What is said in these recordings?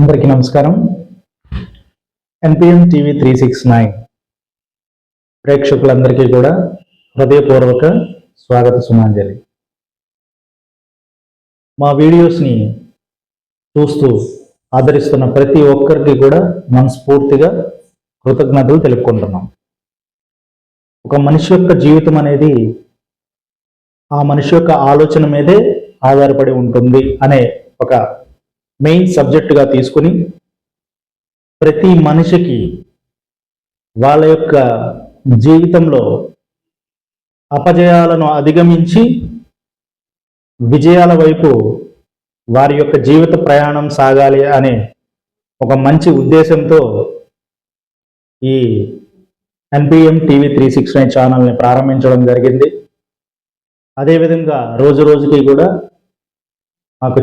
అందరికీ నమస్కారం. NPM TV three six nine ప్రేక్షకులందరికీ కూడా హృదయపూర్వక స్వాగత సుమాంజలి. మా వీడియోస్ని చూస్తూ ఆదరిస్తున్న ప్రతి ఒక్కరికి కూడా మనస్ఫూర్తిగా కృతజ్ఞతలు తెలుపుకుంటున్నాం. ఒక మనిషి యొక్క జీవితం అనేది ఆ మనిషి యొక్క ఆలోచన మీదే ఆధారపడి ఉంటుంది అనే ఒక మెయిన్ సబ్జెక్టుగా తీసుకుని ప్రతి మనిషికి వాళ్ళ యొక్క జీవితంలో అపజయాలను అధిగమించి విజయాల వైపు వారి యొక్క జీవిత ప్రయాణం సాగాలి అనే ఒక మంచి ఉద్దేశంతో ఈ NPM TV three six nine ఛానల్ని ప్రారంభించడం జరిగింది. అదేవిధంగా రోజు రోజుకి కూడా మాకు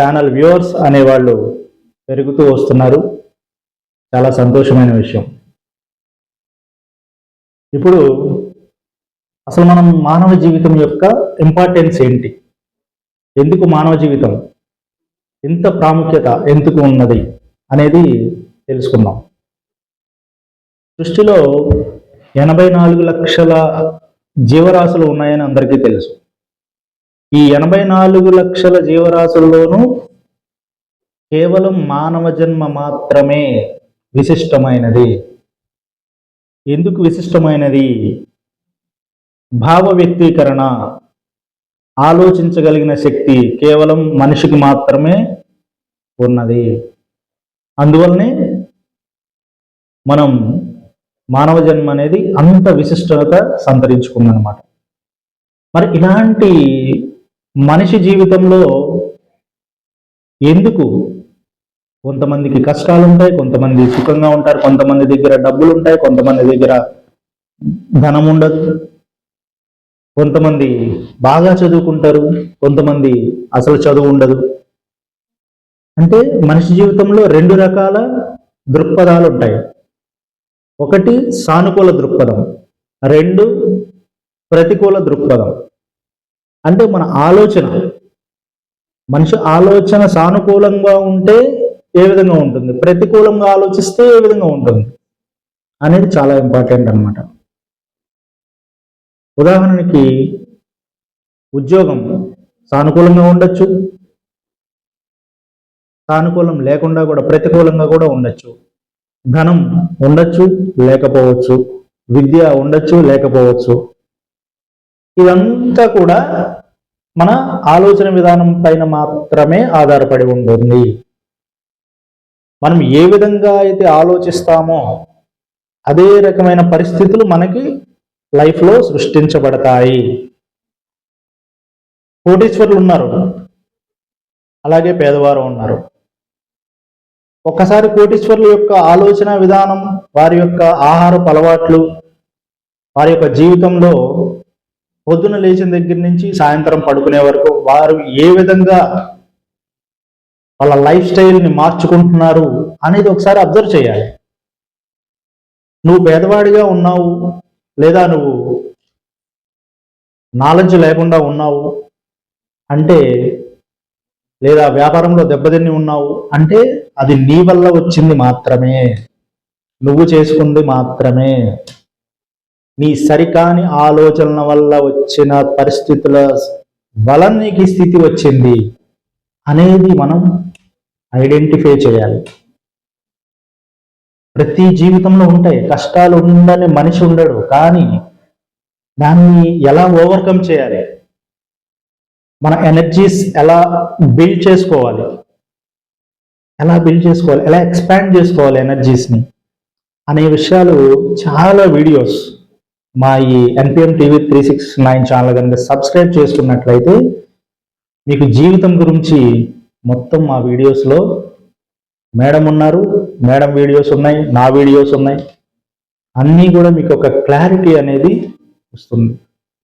ఛానల్ వ్యూవర్స్ అనేవాళ్ళు పెరుగుతూ వస్తున్నారు. చాలా సంతోషమైన విషయం. ఇప్పుడు అసలు మనం మానవ జీవితం యొక్క ఇంపార్టెన్స్ ఏంటి? ఎందుకు మానవ జీవితం ఎంత ప్రాముఖ్యత ఎందుకు ఉన్నది అనేది తెలుసుకుందాం. సృష్టిలో ఎనభై నాలుగు లక్షల జీవరాశులు ఉన్నాయని అందరికీ తెలుసు. ఈ ఎనభై నాలుగు లక్షల జీవరాశుల్లోనూ కేవలం మానవ జన్మ మాత్రమే విశిష్టమైనది. ఎందుకు విశిష్టమైనది? భావ వ్యక్తీకరణ. ఆలోచించగలిగిన శక్తి కేవలం మనిషికి మాత్రమే ఉన్నది. అందువల్లనే మనం మానవ జన్మ అనేది అంత విశిష్టత సంతరించుకుందనమాట మరి ఇలాంటి మనిషి జీవితంలో ఎందుకు కొంతమందికి కష్టాలు ఉంటాయి కొంతమంది సుఖంగా ఉంటారు కొంతమంది దగ్గర డబ్బులు ఉంటాయి కొంతమంది దగ్గర ధనం ఉండదు కొంతమంది బాగా చదువుకుంటారు కొంతమంది అసలు చదువు ఉండదు అంటే మనిషి జీవితంలో రెండు రకాల దృక్పథాలు ఉంటాయి ఒకటి సానుకూల దృక్పథం రెండు ప్రతికూల దృక్పథం. అంటే మన ఆలోచన. మనిషి ఆలోచన సానుకూలంగా ఉంటే ఏ విధంగా ఉంటుంది? ప్రతికూలంగా ఆలోచిస్తే ఏ విధంగా ఉంటుంది? అనేది చాలా ఇంపార్టెంట్ అనమాట ఉదాహరణకి ఉద్యోగం సానుకూలంగా ఉండొచ్చు. సానుకూలం లేకుండా కూడా ప్రతికూలంగా కూడా ఉండొచ్చు. ధనం ఉండొచ్చు లేకపోవచ్చు. విద్య ఉండొచ్చు లేకపోవచ్చు. ఇదంతా కూడా మన ఆలోచన విధానం పైన మాత్రమే ఆధారపడి ఉంటుంది. మనం ఏ విధంగా అయితే ఆలోచిస్తామో అదే రకమైన పరిస్థితులు మనకి లైఫ్లో సృష్టించబడతాయి. కోటీశ్వరులు ఉన్నారు. అలాగే పేదవారు ఉన్నారు. ఒక్కసారి కోటీశ్వరుల యొక్క ఆలోచన విధానం వారి యొక్క ఆహారపు అలవాట్లు వారి యొక్క జీవితంలో పొద్దున లేచిన దగ్గర నుంచి సాయంత్రం పడుకునే వరకు వారు ఏ విధంగా వాళ్ళ లైఫ్ స్టైల్ని మార్చుకుంటున్నారు అనేది ఒకసారి అబ్జర్వ్ చేయాలి. నువ్వు పేదవాడిగా ఉన్నావు లేదా నువ్వు నాలెడ్జ్ లేకుండా ఉన్నావు అంటే లేదా వ్యాపారంలో దెబ్బతిని ఉన్నావు అంటే అది నీ వల్ల వచ్చింది మాత్రమే. నువ్వు చేసుకుంది మాత్రమే. నీ సరికాని ఆలోచనల వల్ల వచ్చిన పరిస్థితుల వలన నీకు స్థితి వచ్చింది అనేది మనం ఐడెంటిఫై చేయాలి. ప్రతి జీవితంలో ఉంటాయి కష్టాలు ఉందని మనిషి ఉండడు కానీ దాన్ని ఎలా ఓవర్కమ్ చేయాలి? మన ఎనర్జీస్ ఎలా బిల్డ్ చేసుకోవాలి? ఎలా బిల్డ్ చేసుకోవాలి? ఎలా ఎక్స్పాండ్ చేసుకోవాలి ఎనర్జీస్ని? అనే విషయాలు చాలా వీడియోస్ మా ఈ NPM TV three six nine channel కనుక సబ్స్క్రైబ్ చేసుకున్నట్లయితే మీకు జీవితం గురించి మొత్తం మా వీడియోస్లో మేడం ఉన్నారు మేడం వీడియోస్ ఉన్నాయి నా వీడియోస్ ఉన్నాయి. అన్నీ కూడా మీకు ఒక క్లారిటీ అనేది వస్తుంది.